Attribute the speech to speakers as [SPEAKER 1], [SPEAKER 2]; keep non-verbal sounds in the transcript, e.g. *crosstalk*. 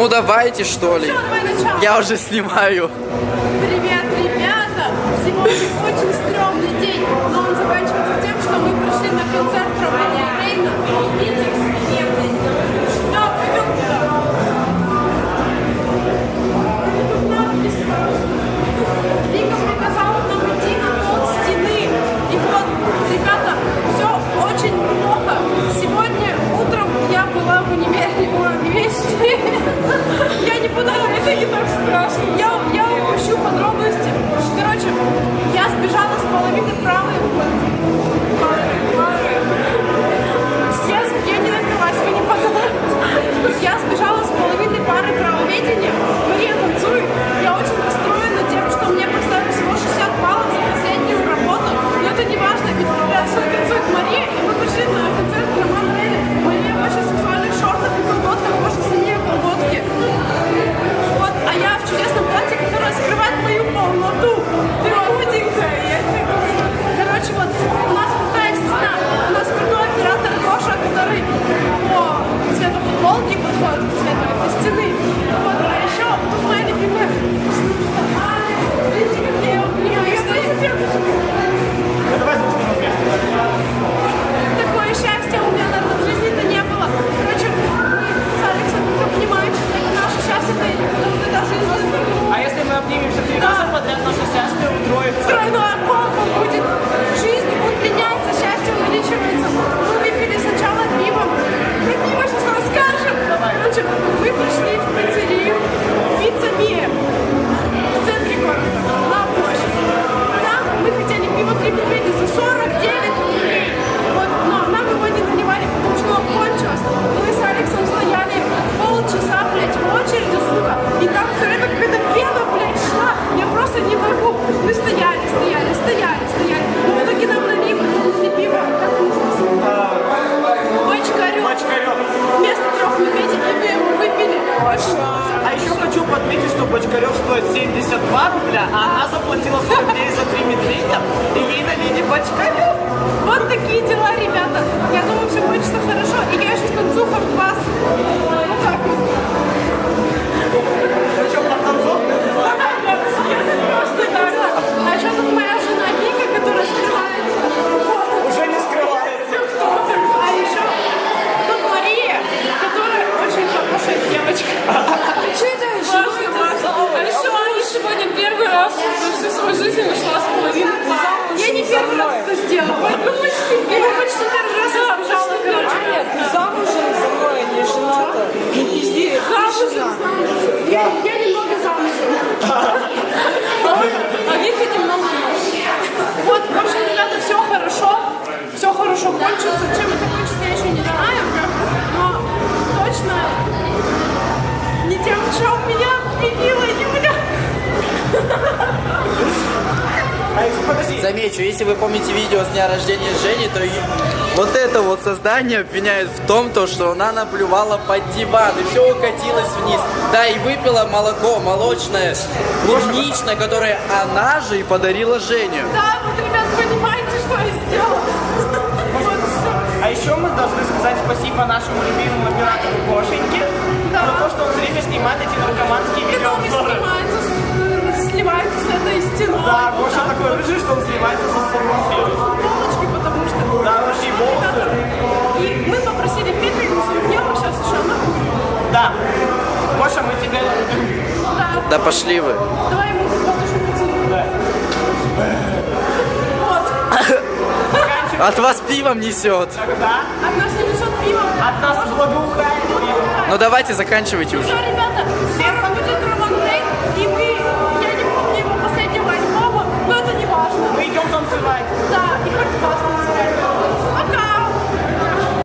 [SPEAKER 1] Ну давайте что ли.
[SPEAKER 2] Все.
[SPEAKER 1] Я уже снимаю.
[SPEAKER 2] Привет, ребята! Сегодня очень стрёмный день, но он заканчивается тем, что мы пришли на концерт Романа Рейна. Да, пойдем туда. Вика приказала нам идти на пол стены. И вот, ребята, все очень плохо. Сегодня утром я была в универе, ой, вместе. Yo! Цвету футболки подходит к цвету этой стены. Вот, выпили.
[SPEAKER 3] А еще хочу подметить, что Бочкарев стоит 72 рубля, а она заплатила 40 рублей за три медведя, и ей налили Бочкарев.
[SPEAKER 2] Вот такие дела, ребята. Я жена. Я, я немного замужем.
[SPEAKER 4] А Вика немного
[SPEAKER 2] Вот, в общем, ребята, все хорошо. Все хорошо кончится. Чем это кончится, я еще не знаю. Но точно не тем, в чем меня обвинила Юля.
[SPEAKER 3] А если, подожди,
[SPEAKER 1] Замечу, если вы помните видео с дня рождения Жени, то это вот создание обвиняет в том, то, что она наплювала под диван и все укатилось вниз. Да, и выпила молоко молочное, клубничное, которое она же и подарила Жене.
[SPEAKER 2] Да, вот, ребят, понимаете, что я сделала? Вот все.
[SPEAKER 3] а еще мы должны сказать спасибо нашему любимому оператору Гошеньке
[SPEAKER 2] Да.
[SPEAKER 3] за то, что он все время снимает эти наркоманские
[SPEAKER 2] Который
[SPEAKER 3] видеообзоры.
[SPEAKER 2] снимается, с- сливается с этой стеной.
[SPEAKER 3] Да, Гоша такой рыжий, что он сливается со Гоша, мы тебя любим.
[SPEAKER 2] Да.
[SPEAKER 1] Да пошли вы.
[SPEAKER 2] Давай ему. Вот. *coughs*
[SPEAKER 1] От вас пивом несет.
[SPEAKER 3] тогда.
[SPEAKER 2] От нас не несет пиво.
[SPEAKER 3] От нас благоухает.
[SPEAKER 1] Ну давайте заканчивайте уже.
[SPEAKER 2] Все, ребята,